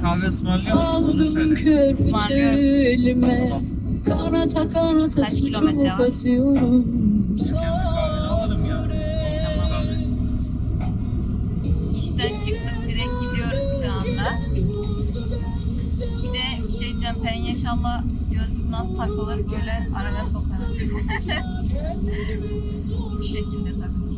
kahve ısmarlıyor musun? Onu Aldım söyle. çelme Kanata kanata Kaç kilometre suçumu var? katıyorum Kahve alalım ya. Kahvesi. İşten çıktık direkt gidiyoruz şu anda. Bir de bir şey diyeceğim Pelin inşallah gözlük nasıl takılır böyle araya sokarım. Bu şekilde takılır.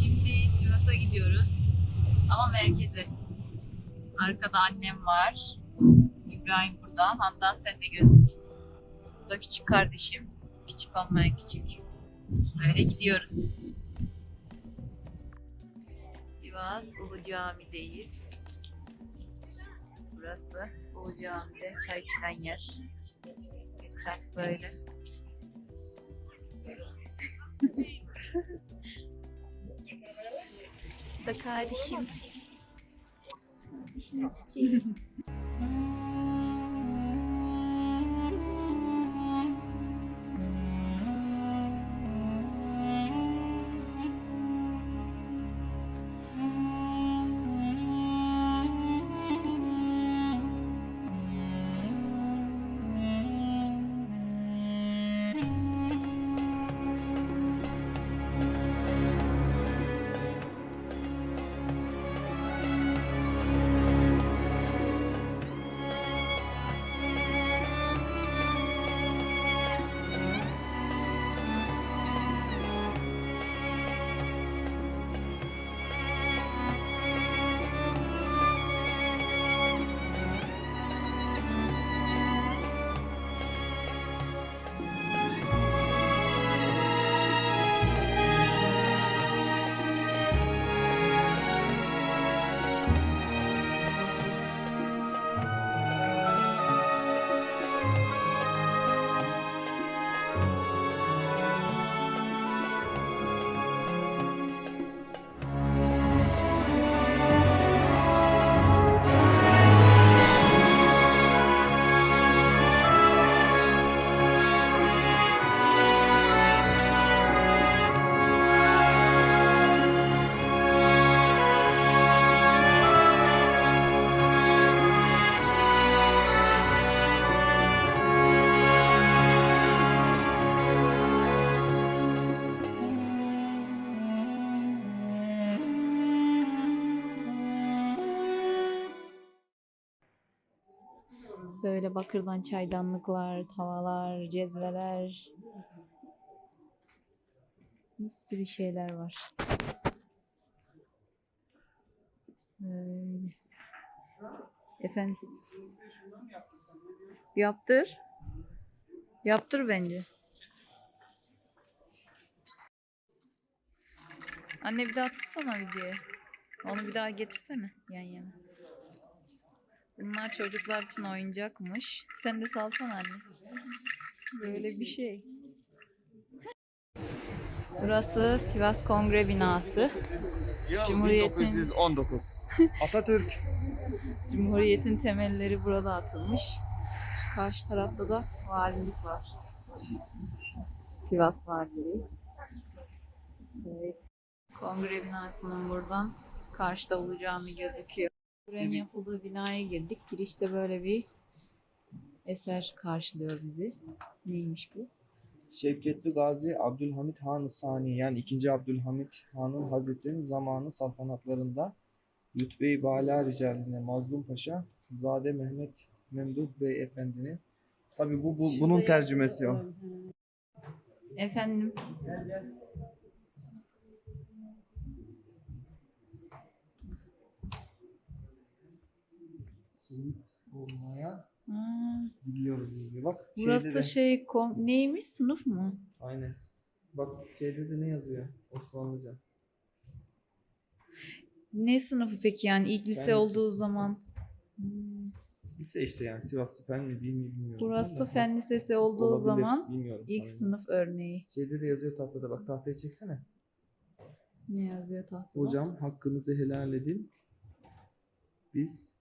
Şimdi Sivas'a gidiyoruz. Ama merkeze. Arkada annem var. İbrahim burada. Handan sen de gözük. Bu da küçük kardeşim. Küçük olmayan küçük. Böyle gidiyoruz. Sivas Ulu Cami'deyiz. Burası Ulu Cami'de çay içilen yer. Etraf böyle. Da kardeşim. İşin çiçeği. Böyle bakırdan çaydanlıklar, tavalar, cezveler. Bir sürü şeyler var. Böyle. Efendim? Yaptır. Yaptır bence. Anne bir daha tutsana videoyu. Onu bir daha getirsene yan yana. Bunlar çocuklar için oyuncakmış. Sen de salsana anne. Böyle bir şey. Burası Sivas Kongre Binası. Yıl Cumhuriyetin- 1919. Atatürk. Cumhuriyetin temelleri burada atılmış. Şu karşı tarafta da valilik var. Sivas Valiliği. Evet. Kongre binasının buradan karşıda Ulu Cami gözüküyor. Buranın yapıldığı binaya girdik. Girişte böyle bir eser karşılıyor bizi. Neymiş bu? Şevketli Gazi Abdülhamit Han-ı Sani yani 2. Abdülhamit Han'ın Hazretleri'nin zamanı saltanatlarında Rütbe-i Bala Ricaline Mazlum Paşa Zade Mehmet Memduh Bey Efendi'nin Tabi bu, bu bunun tercümesi o. Efendim Şehit olmaya Ha, Biliyoruz yazıyor. Bak burası şeyde de- şey kon- neymiş sınıf mı? Aynen. Bak şeyde de ne yazıyor? Osmanlıca. Ne sınıfı peki yani ilk lise Fen olduğu lisesi. zaman? Hmm. Lise işte yani Sivaslı fen mi değil mi bilmiyorum. Burası da. fen lisesi olduğu Olabilir, zaman bilmiyorum. ilk Aynen. sınıf örneği. Şeyde de yazıyor tahtada bak tahtaya çeksene. Ne yazıyor tahtada? Hocam hakkınızı helal edin. Biz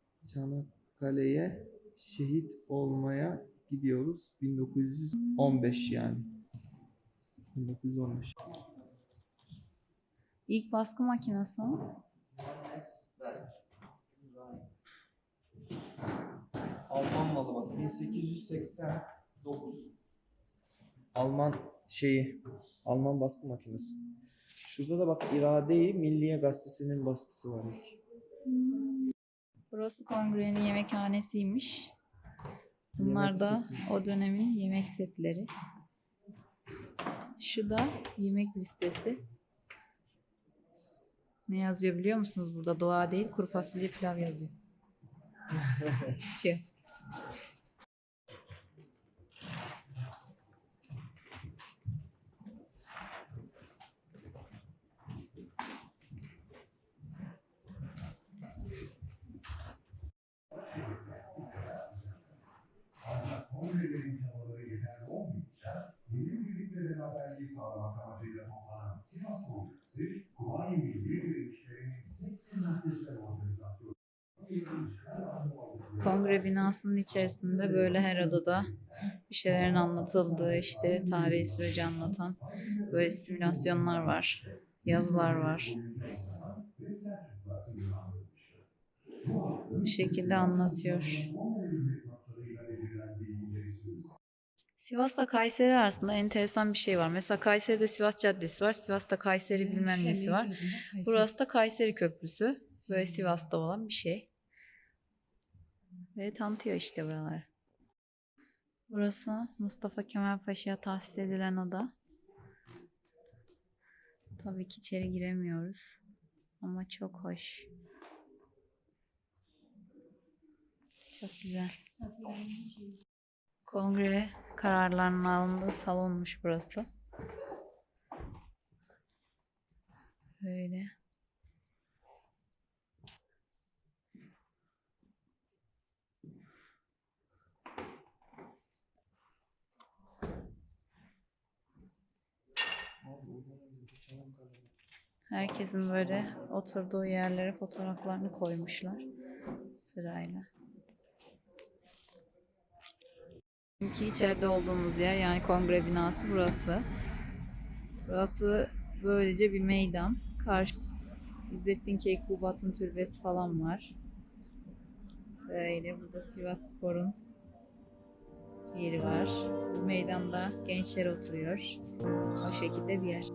Çanakkale'ye şehit olmaya gidiyoruz. 1915 yani. 1915. İlk baskı makinesi mi? Alman malı bak 1889. Alman şeyi Alman baskı makinesi. Şurada da bak İrade-i Milliye Gazetesi'nin baskısı var ilk. Burası kongrenin yemekhanesiymiş. Bunlar Yemek da seti. o dönemin yemek setleri. Şu da yemek listesi. Ne yazıyor biliyor musunuz burada? Doğa değil, kuru fasulye pilav yazıyor. Şu. Sağlamak amacıyla toplanan Sivas Kongresi, Kuvayi Milliye Direnişlerinin tek bir merkezsel organizasyonu. Kongre binasının içerisinde böyle her odada bir şeylerin anlatıldığı, işte tarihi süreci anlatan böyle simülasyonlar var, yazılar var. Bu şekilde anlatıyor. Sivas'la Kayseri arasında enteresan bir şey var. Mesela Kayseri'de Sivas Caddesi var. Sivas'ta Kayseri bilmem nesi var. Burası da Kayseri Köprüsü. Böyle Sivas'ta olan bir şey. Ve tanıtıyor işte buraları. Burası Mustafa Kemal Paşa'ya tahsis edilen oda. Tabii ki içeri giremiyoruz. Ama çok hoş. Çok güzel. Kongre kararlarının alındığı salonmuş burası. Böyle. Herkesin böyle oturduğu yerlere fotoğraflarını koymuşlar sırayla. Çünkü içeride olduğumuz yer yani kongre binası burası. Burası böylece bir meydan. Karşı İzzettin Keykubat'ın türbesi falan var. Böyle burada Sivas Spor'un yeri var. Bu meydanda gençler oturuyor. O şekilde bir yer.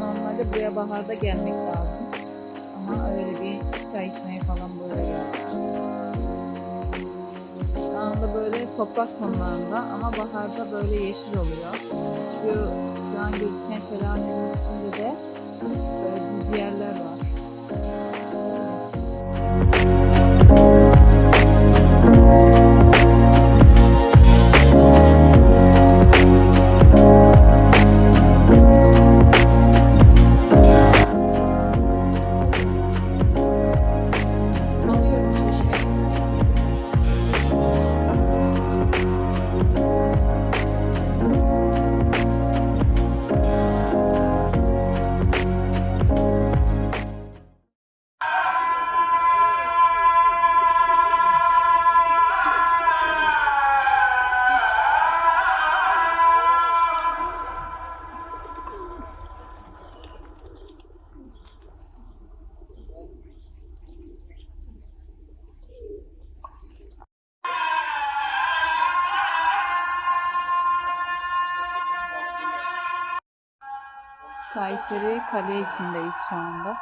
Normalde buraya baharda gelmek lazım. Ama öyle bir çay içmeye falan böyle geldik. Şu anda böyle toprak tonlarında ama baharda böyle yeşil oluyor. Şu şu an gözüken şelalenin üstünde de böyle düz yerler var. Alıyorum Kayseri kale içindeyiz şu anda.